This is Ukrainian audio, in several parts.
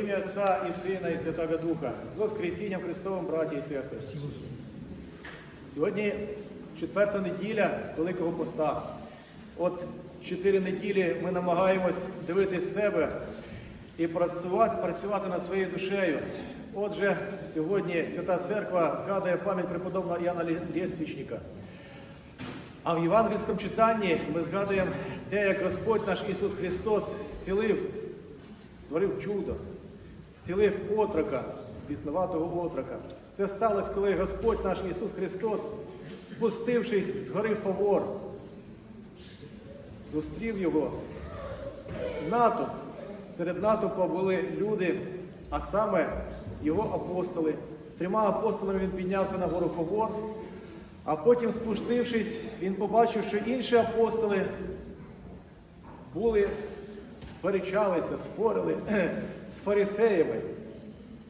ім'я Отця і Сина, і Святого Духа, з Воскресінням Христовим, браті і сестри. Сьогодні четверта неділя Великого Поста. От чотири неділі ми намагаємось дивитись себе і працювати, працювати над своєю душею. Отже, сьогодні Свята Церква згадує пам'ять преподобного Яна Лєствічника. А в євангельському читанні ми згадуємо те, як Господь наш Ісус Христос зцілив, створив чудо, зцілив отрока, біснуватого отрока. Це сталося, коли Господь наш Ісус Христос, спустившись з гори Фавор, зустрів його натовп. Серед натовпа були люди, а саме його апостоли. З трьома апостолами він піднявся на гору Фавор. А потім, спустившись, він побачив, що інші апостоли були, сперечалися, спорили фарисеями.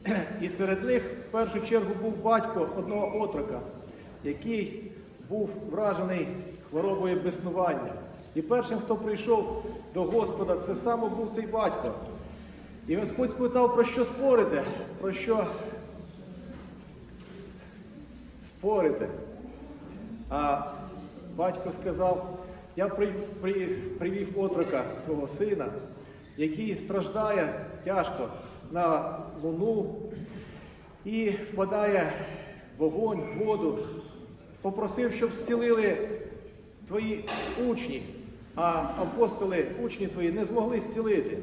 І серед них в першу чергу був батько одного отрока, який був вражений хворобою безснування. І першим, хто прийшов до Господа, це саме був цей батько. І Господь спитав, про що спорите, про що спорите. А батько сказав, я при, при, привів отрока свого сина, який страждає тяжко на луну і впадає в вогонь, воду. Попросив, щоб зцілили твої учні, а апостоли, учні твої, не змогли зцілити.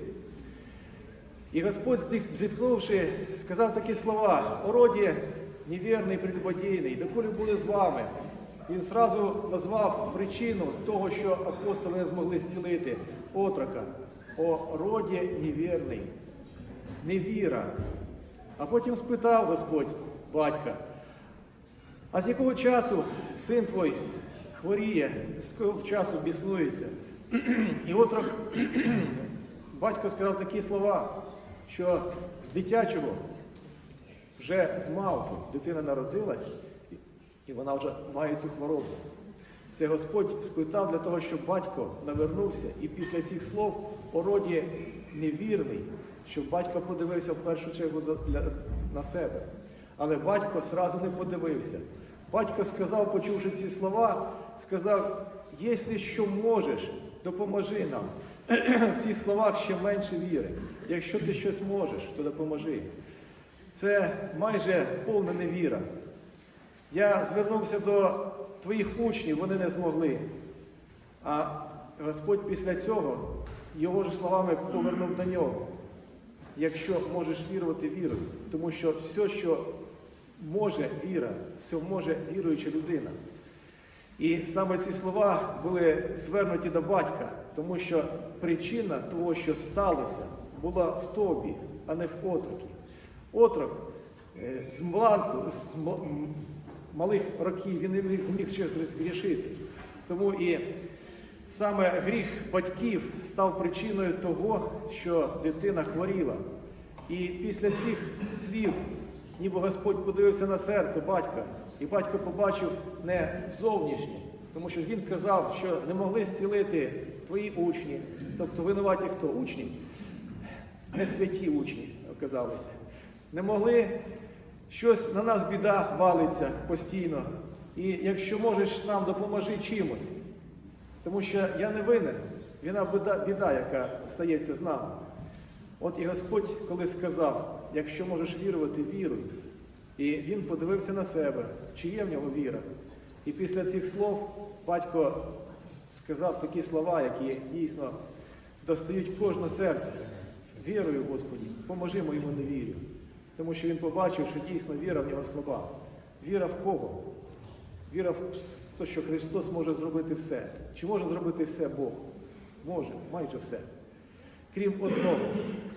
І Господь, зіткнувши, сказав такі слова, ороді невірний, прелюбодійний, доколі буде з вами. Він зразу назвав причину того, що апостоли не змогли зцілити отрока. О роді невірний, невіра. А потім спитав Господь батька, а з якого часу син твій хворіє, з якого часу біснується? І отрок батько сказав такі слова, що з дитячого вже з малку дитина народилась, і вона вже має цю хворобу. Це Господь спитав для того, щоб батько навернувся, і після цих слов о роді невірний, щоб батько подивився в першу чергу на себе. Але батько зразу не подивився. Батько сказав, почувши ці слова, сказав, якщо що можеш, допоможи нам. В цих словах ще менше віри. Якщо ти щось можеш, то допоможи. Це майже повна невіра. Я звернувся до твоїх учнів, вони не змогли. А Господь після цього його ж словами повернув до нього. Якщо можеш вірувати, віруй. Тому що все, що може віра, все може віруюча людина. І саме ці слова були звернуті до батька, тому що причина того, що сталося, була в тобі, а не в отрокі. Отрок е, з, мланку, з малих років він не зміг ще згрішити. Тому і саме гріх батьків став причиною того, що дитина хворіла. І після цих слів, ніби Господь подивився на серце батька, і батько побачив не зовнішнє, тому що він казав, що не могли зцілити твої учні, тобто винуваті хто учні, не святі учні оказалися. Не могли щось на нас біда валиться постійно. І якщо можеш нам допоможи чимось. Тому що я не винен, вина біда, біда, яка стається з нами. От і Господь, коли сказав, якщо можеш вірувати, віруй. І він подивився на себе, чи є в нього віра. І після цих слов батько сказав такі слова, які дійсно достають кожне серце. Вірую, Господі, поможи моєму невірю. Тому що він побачив, що дійсно віра в нього слаба. Віра в кого? Віра в те, що Христос може зробити все. Чи може зробити все Бог? Може, майже все. Крім одного,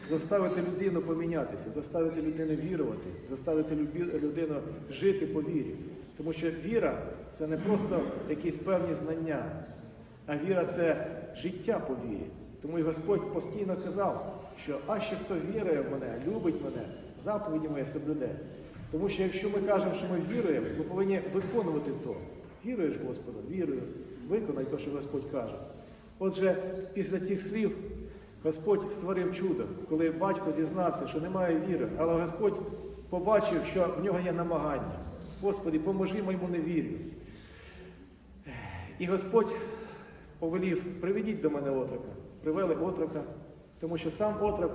заставити людину помінятися, заставити людину вірувати, заставити людину жити по вірі. Тому що віра це не просто якісь певні знання, а віра це життя по вірі. Тому і Господь постійно казав, що а ще хто вірує в мене, любить мене, заповіді моє соблюде. Тому що якщо ми кажемо, що ми віруємо, ми повинні виконувати то. Віруєш, Господу, вірую, виконай те, що Господь каже. Отже, після цих слів Господь створив чудо, коли батько зізнався, що немає віри, але Господь побачив, що в нього є намагання. Господи, поможи моєму невір'ю. І Господь повелів, приведіть до мене отрока. Привели отрока, тому що сам отрок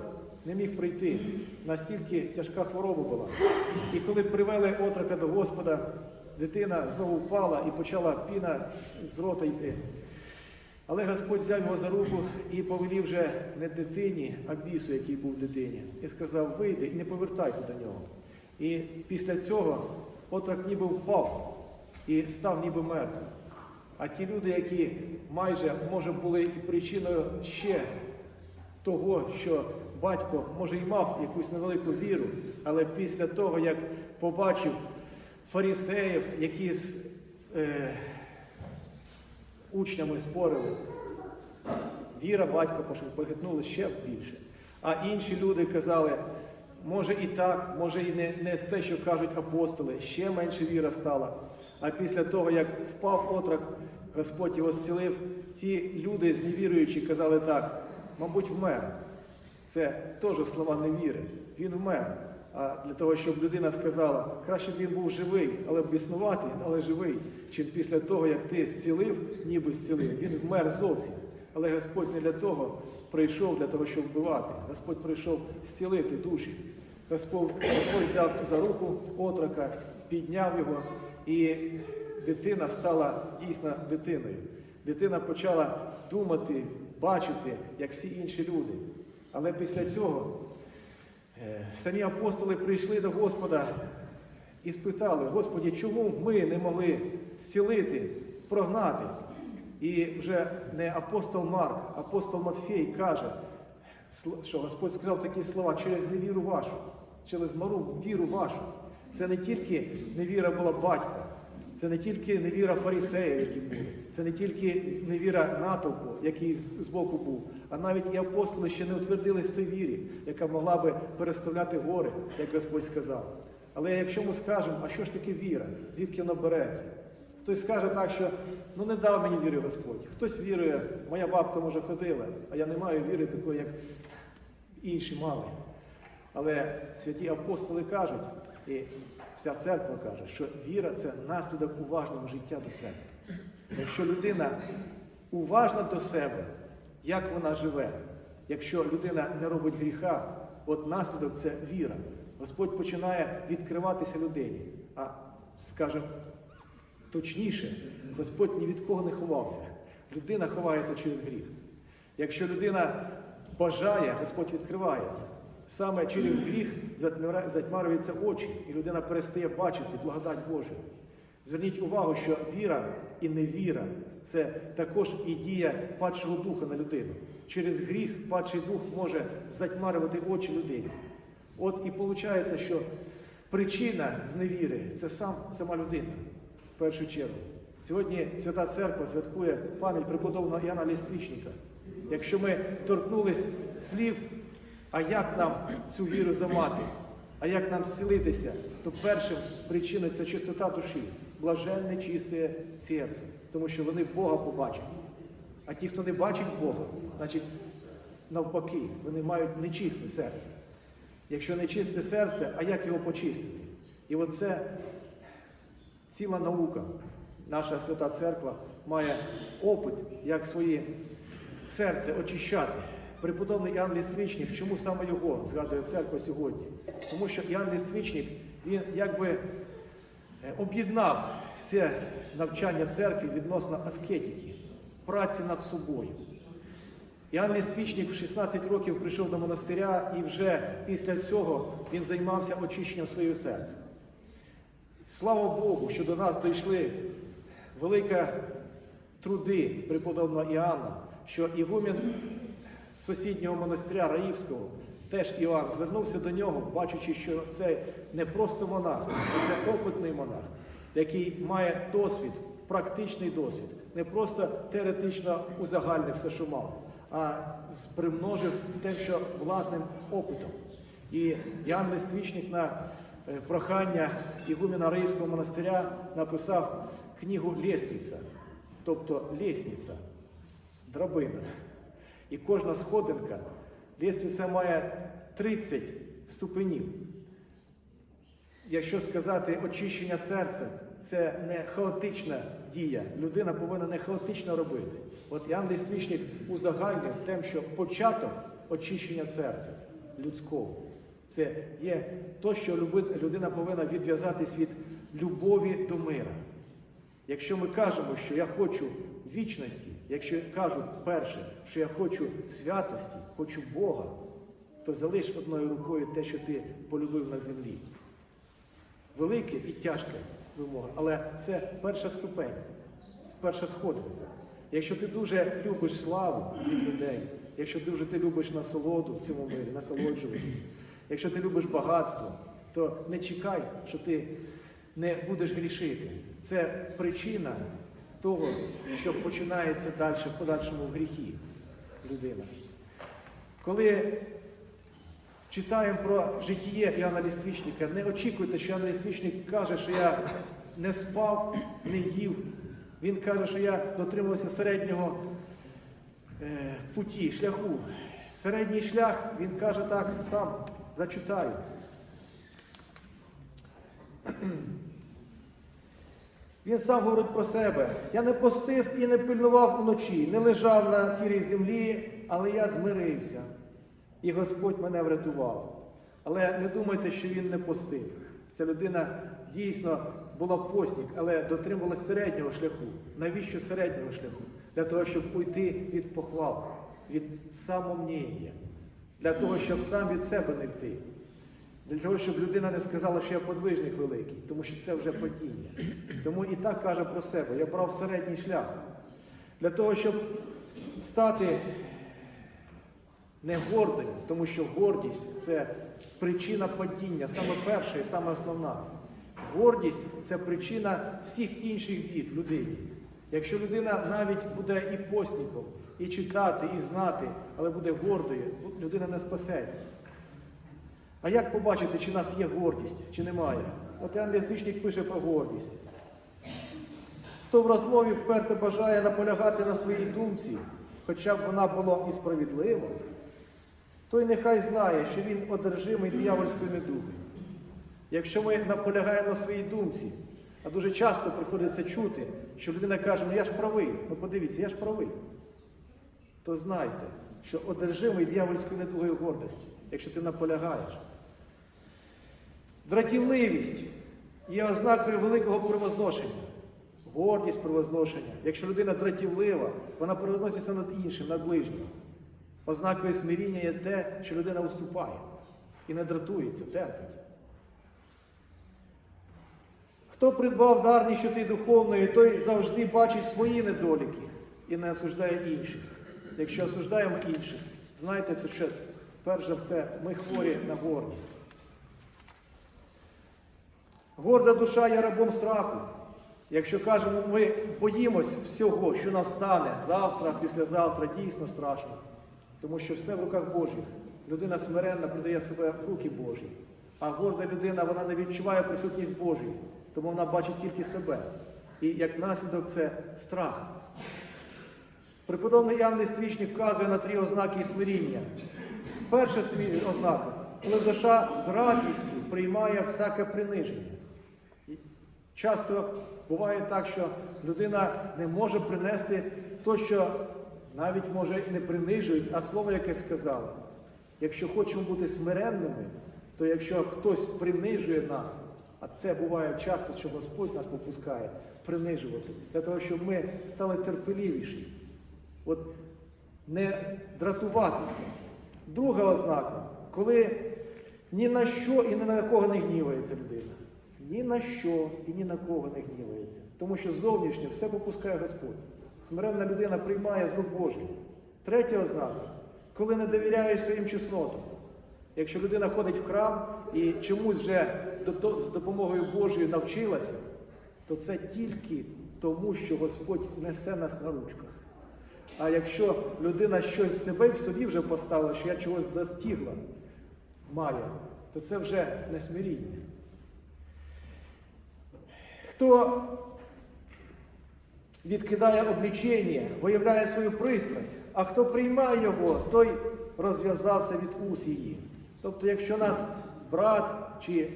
не міг прийти. Настільки тяжка хвороба була. І коли привели отрока до Господа, дитина знову впала і почала піна з рота йти. Але Господь взяв його за руку і повелів вже не дитині, а бісу, який був в дитині, і сказав, вийди і не повертайся до нього. І після цього отрок ніби впав і став ніби мертвим. А ті люди, які майже може були і причиною ще того, що батько може і мав якусь невелику віру, але після того, як побачив фарисеїв, які з е, учнями спорили, віра батька похитнула ще більше. А інші люди казали, може і так, може і не, не те, що кажуть апостоли, ще менше віра стала. А після того, як впав отрок, Господь його зцілив, ті люди зневіруючі казали так, мабуть, вмер. Це теж слова невіри. Він вмер. А для того, щоб людина сказала, краще б він був живий, але біснуватий, але живий, чим після того, як ти зцілив, ніби зцілив, він вмер зовсім. Але Господь не для того прийшов, для того, щоб вбивати. Господь прийшов зцілити душі. Господь, Господь взяв за руку отрока, підняв його, і дитина стала дійсно дитиною. Дитина почала думати, бачити, як всі інші люди. Але після цього е, самі апостоли прийшли до Господа і спитали, Господі, чому ми не могли зцілити, прогнати? І вже не апостол Марк, апостол Матфей каже, що Господь сказав такі слова через невіру вашу, через мару віру вашу. Це не тільки невіра була батька, це не тільки невіра фарисеїв, які були, це не тільки невіра натовпу, який з- збоку був, а навіть і апостоли ще не утвердились в той вірі, яка могла би переставляти гори, як Господь сказав. Але якщо ми скажемо, а що ж таке віра, звідки вона береться? Хтось скаже так, що ну не дав мені віри Господь. Хтось вірує, моя бабка може ходила, а я не маю віри такої, як інші мали. Але святі апостоли кажуть, і вся церква каже, що віра це наслідок уважного життя до себе. Якщо людина уважна до себе, як вона живе, якщо людина не робить гріха, от наслідок це віра. Господь починає відкриватися людині. А, скажімо, точніше, Господь ні від кого не ховався. Людина ховається через гріх. Якщо людина бажає, Господь відкривається. Саме через гріх затьмарюються очі, і людина перестає бачити благодать Божу. Зверніть увагу, що віра і невіра це також і дія падшого духа на людину. Через гріх падший дух може затьмарювати очі людині. От і виходить, що причина зневіри це сам, сама людина в першу чергу. Сьогодні Свята Церква святкує пам'ять преподобного Іоанна Ліствічника. Якщо ми торкнулись слів, а як нам цю віру замати, а як нам зцілитися, то першим причиною це чистота душі, блаженне чисте серце, тому що вони Бога побачать. А ті, хто не бачить Бога, значить навпаки, вони мають нечисте серце. Якщо нечисте серце, а як його почистити? І оце ціла наука. Наша свята церква має опит, як своє серце очищати. Преподобний Іоанн Ліствічник, чому саме його згадує церква сьогодні? Тому що Іоанн Ліствічник, він якби е, об'єднав все навчання церкви відносно аскетики, праці над собою. Іоанн Ліствічник в 16 років прийшов до монастиря і вже після цього він займався очищенням свого серця. Слава Богу, що до нас дійшли велика труди преподобного Іоанна, що Ігумен сусіднього монастиря Раївського, теж Іоанн, звернувся до нього, бачачи, що це не просто монах, а це опитний монах, який має досвід, практичний досвід, не просто теоретично узагальнив все, що мав, а примножив те, що власним опитом. І Ян Листвічник на е, прохання Ігумена Раївського монастиря написав книгу Лєствіця, тобто лісниця, драбина. І кожна сходинка, лестниця має 30 ступенів. Якщо сказати очищення серця, це не хаотична дія. Людина повинна не хаотично робити. От Іоанн Ліствічник узагальнив тим, що початок очищення серця людського. Це є то, що людина повинна відв'язатись від любові до мира. Якщо ми кажемо, що я хочу вічності, якщо кажу перше, що я хочу святості, хочу Бога, то залиш одною рукою те, що ти полюбив на землі. Велике і тяжке вимога, але це перша ступень, перша сходинка. Якщо ти дуже любиш славу від людей, якщо дуже ти любиш насолоду в цьому мирі, насолоджуватися, якщо ти любиш багатство, то не чекай, що ти не будеш грішити. Це причина того, що починається далі в подальшому в гріхі людина. Коли читаємо про житіє Іоанна Ліствічника, не очікуйте, що Іоанн Ліствічник каже, що я не спав, не їв. Він каже, що я дотримувався середнього е, путі, шляху. Середній шлях, він каже так сам, зачитаю. Він сам говорить про себе. Я не постив і не пильнував уночі, не лежав на сірій землі, але я змирився. І Господь мене врятував. Але не думайте, що він не постив. Ця людина дійсно була постник, але дотримувалась середнього шляху. Навіщо середнього шляху? Для того, щоб уйти від похвал, від самомніння, для того, щоб сам від себе не йти. Для того, щоб людина не сказала, що я подвижник великий, тому що це вже падіння. Тому і так каже про себе, я брав середній шлях. Для того, щоб стати не гордим, тому що гордість це причина падіння, саме перша і саме основна. Гордість це причина всіх інших бід в людині. Якщо людина навіть буде і постником, і читати, і знати, але буде гордою, людина не спасеться. А як побачити, чи в нас є гордість, чи немає? От Ян Лізвичник пише про гордість. Хто в розмові вперто бажає наполягати на своїй думці, хоча б вона була і справедлива, той нехай знає, що він одержимий диявольською недугою. Якщо ми наполягаємо на своїй думці, а дуже часто приходиться чути, що людина каже, ну я ж правий, ну подивіться, я ж правий, то знайте, що одержимий диявольською недугою гордості, якщо ти наполягаєш. Дратівливість є ознакою великого превозношення. Гордість превозношення. Якщо людина дратівлива, вона превозноситься над іншим, над ближнім. Ознакою смиріння є те, що людина уступає і не дратується, терпить. Хто придбав дар ніщоти духовної, той завжди бачить свої недоліки і не осуждає інших. Якщо осуждаємо інших, знайте, це що, перш за все, ми хворі на гордість. Горда душа є рабом страху. Якщо кажемо, ми боїмось всього, що нам стане завтра, післязавтра, дійсно страшно. Тому що все в руках Божих. Людина смиренна продає себе в руки Божі. А горда людина вона не відчуває присутність Божої, тому вона бачить тільки себе. І як наслідок це страх. Преподобний Іоанн Листвічник вказує на три ознаки смиріння. Перша ознака, коли душа з радістю приймає всяке приниження. Часто буває так, що людина не може принести то, що навіть може не принижують, а слово яке сказала. Якщо хочемо бути смиренними, то якщо хтось принижує нас, а це буває часто, що Господь нас попускає принижувати, для того, щоб ми стали терпеливіші. От не дратуватися. Друга ознака, коли ні на що і ні на кого не гнівається людина. Ні на що і ні на кого не гнівається. Тому що зовнішнє все попускає Господь. Смиренна людина приймає з рук Божих. Третя ознака, коли не довіряєш своїм чеснотам. Якщо людина ходить в храм і чомусь вже з допомогою Божою навчилася, то це тільки тому, що Господь несе нас на ручках. А якщо людина щось себе в собі вже поставила, що я чогось достигла, має, то це вже не смиріння. Хто відкидає облічення, виявляє свою пристрасть, а хто приймає його, той розв'язався від уз її. Тобто, якщо нас брат чи,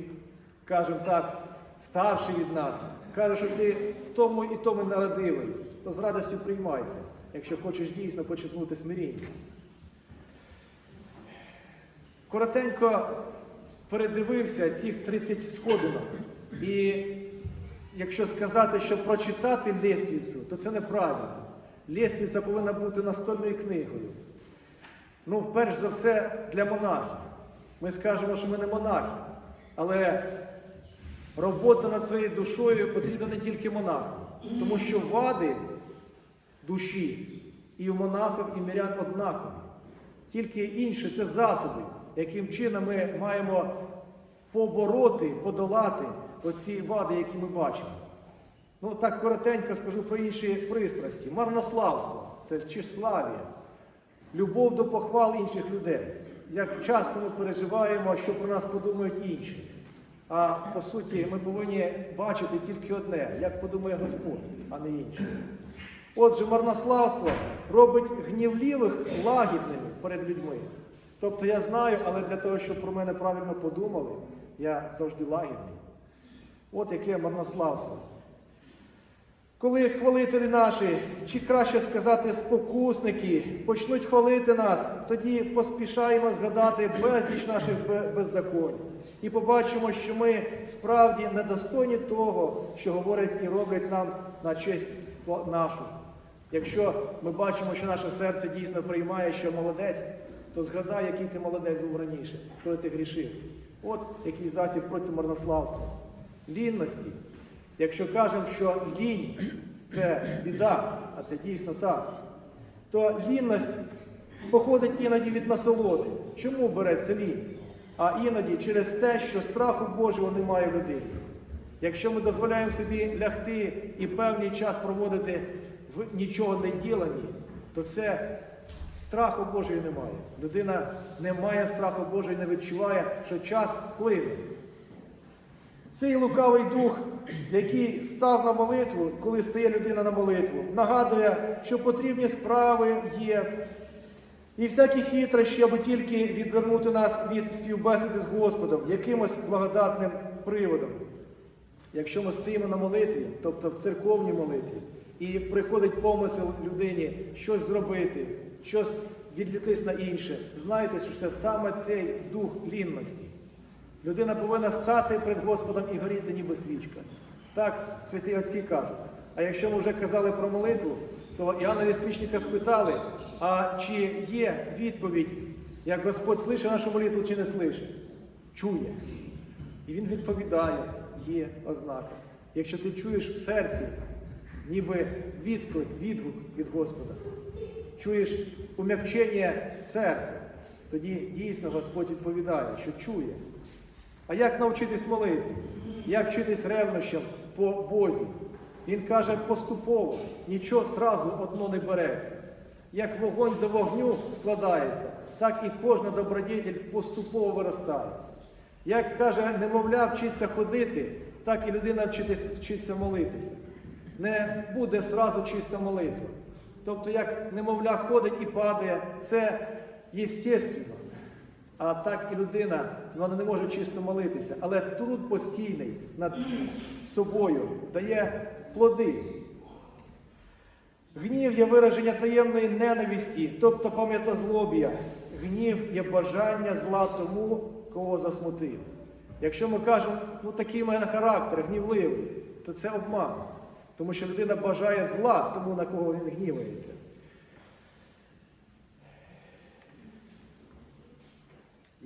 скажімо так, старший від нас, каже, що ти в тому і тому народивий, то з радістю приймається, якщо хочеш дійсно почерпнути смиріння. Коротенько передивився цих 30 сходинок. І якщо сказати, що прочитати лествицю, то це неправильно. Лествиця повинна бути настольною книгою. Ну, перш за все, для монахів. Ми скажемо, що ми не монахи, але робота над своєю душою потрібна не тільки монахам, тому що вади душі і у монахів, і мирян однакові. Тільки інше це засоби, яким чином ми маємо побороти, подолати оці вади, які ми бачимо. Ну, так коротенько скажу про інші пристрасті. Марнославство це тщеславія, любов до похвал інших людей. Як часто ми переживаємо, що про нас подумають інші. А по суті, ми повинні бачити тільки одне, як подумає Господь, а не інше. Отже, марнославство робить гнівлівих лагідними перед людьми. Тобто я знаю, але для того, щоб про мене правильно подумали, я завжди лагідний. От яке марнославство. Коли хвалителі наші, чи краще сказати, спокусники, почнуть хвалити нас, тоді поспішаємо згадати безліч наших бе- беззаконь. І побачимо, що ми справді недостойні того, що говорять і роблять нам на честь нашу. Якщо ми бачимо, що наше серце дійсно приймає, що молодець, то згадай, який ти молодець був раніше, коли ти грішив. От який засіб проти марнославства. Лінності. Якщо кажемо, що лінь це біда, а це дійсно так, то лінність походить іноді від насолоди. Чому береться лінь? А іноді через те, що страху Божого немає в людині. Якщо ми дозволяємо собі лягти і певний час проводити в нічого не діленні, то це страху Божої немає. Людина не має страху Божого і не відчуває, що час плине. Цей лукавий дух, який став на молитву, коли стає людина на молитву, нагадує, що потрібні справи є. І всякі хитрощі, аби тільки відвернути нас від співбесіди з Господом, якимось благодатним приводом. Якщо ми стоїмо на молитві, тобто в церковній молитві, і приходить помисел людині щось зробити, щось відлітись на інше, знайте, що це саме цей дух лінності. Людина повинна стати перед Господом і горіти, ніби свічка. Так святі отці кажуть. А якщо ми вже казали про молитву, то Іоанна Свічника спитали, а чи є відповідь, як Господь слише нашу молитву чи не слише? Чує. І він відповідає, є ознака. Якщо ти чуєш в серці, ніби відклик, відгук від Господа, чуєш ум'якчення серця, тоді дійсно Господь відповідає, що чує. А як навчитись молитві? Як вчитись ревнощам по Бозі? Він каже поступово, нічого зразу одно не береться. Як вогонь до вогню складається, так і кожна добродетель поступово виростає. Як каже, немовля вчиться ходити, так і людина вчиться молитися. Не буде зразу чиста молитва. Тобто, як немовля ходить і падає, це єстественно. А так і людина, вона не може чисто молитися, але труд постійний над собою дає плоди. Гнів є вираження таємної ненависті, тобто пам'ятозлобія. Гнів є бажання зла тому, кого засмутив. Якщо ми кажемо, ну такий в мене характер, гнівливий, то це обман. Тому що людина бажає зла тому, на кого він гнівається.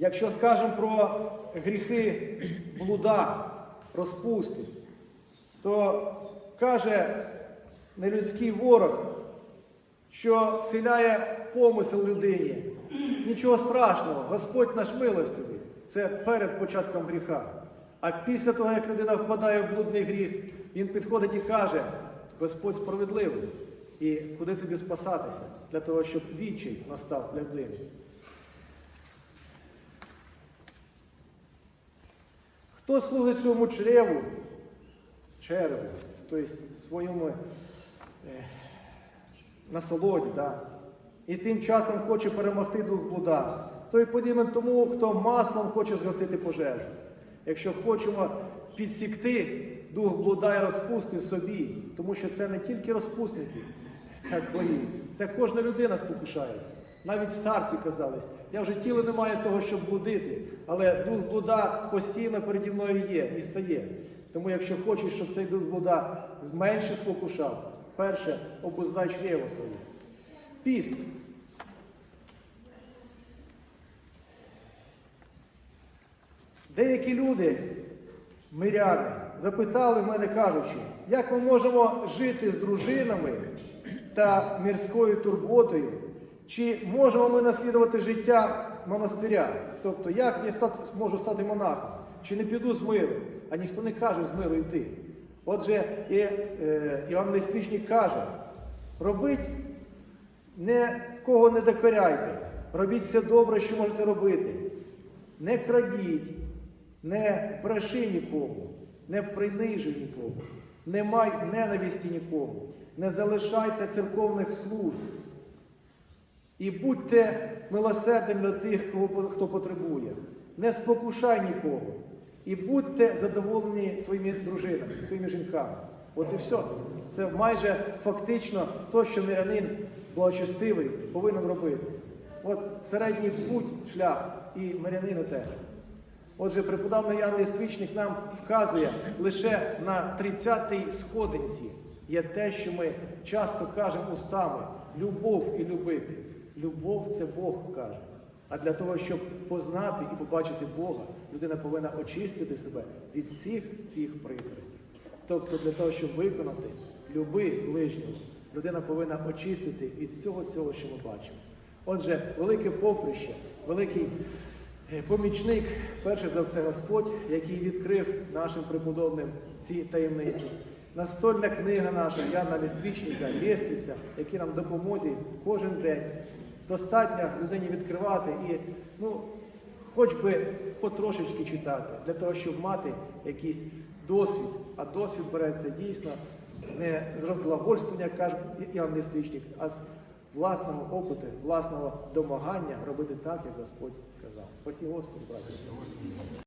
Якщо скажемо про гріхи блуда, розпусти, то каже нелюдський ворог, що вселяє помисел людині. Нічого страшного, Господь наш милостивий. Це перед початком гріха. А після того, як людина впадає в блудний гріх, він підходить і каже, Господь справедливий. І куди тобі спасатися? Для того, щоб відчай настав для людини. Хто служить своєму чреву, череву, тобто своєму насолоді, да? і тим часом хоче перемогти дух блуда, то й подібен тому, хто маслом хоче згасити пожежу. Якщо хочемо підсікти дух блуда і розпусти собі, тому що це не тільки розпусники, так хворі, це кожна людина спокушається. Навіть старці казались, я вже тіло не маю того, щоб блудити, але дух блуда постійно переді мною є і стає. Тому якщо хочеш, щоб цей дух блуда менше спокушав, перше обуздай чрево своє. Піст. Деякі люди, миряни, запитали в мене, кажучи, як ми можемо жити з дружинами та мірською турботою, чи можемо ми наслідувати життя монастиря? Тобто, як я зможу стати монахом? Чи не піду з миру? А ніхто не каже з миру йти. Отже, і, е, Іван Листвічник каже, робить не кого не докоряйте, робіть все добре, що можете робити. Не крадіть, не бреши нікому, не принижуй нікому, не май ненависті нікому, не залишайте церковних служб. І будьте милосердним до тих, хто потребує. Не спокушай нікого. І будьте задоволені своїми дружинами, своїми жінками. От і все. Це майже фактично то, що мирянин благочестивий повинен робити. От середній путь, шлях і мирянину теж. Отже, преподавний Ян Ліствічник нам вказує лише на 30-й сходинці є те, що ми часто кажемо устами любов і любити. Любов це Бог каже. А для того, щоб познати і побачити Бога, людина повинна очистити себе від всіх цих пристрастей. Тобто, для того, щоб виконати люби ближнього, людина повинна очистити від всього цього, що ми бачимо. Отже, велике поприще, великий е, помічник, перше за все Господь, який відкрив нашим преподобним ці таємниці. Настольна книга наша Яна Ліствічника, Єствіця, які нам допомозі кожен день. Достатньо людині відкривати і, ну, хоч би потрошечки читати, для того, щоб мати якийсь досвід. А досвід береться дійсно не з розглагольствування, як каже Іоанн Ліствічник, а з власного опиту, власного домагання робити так, як Господь казав. Спасибо Господу, браті.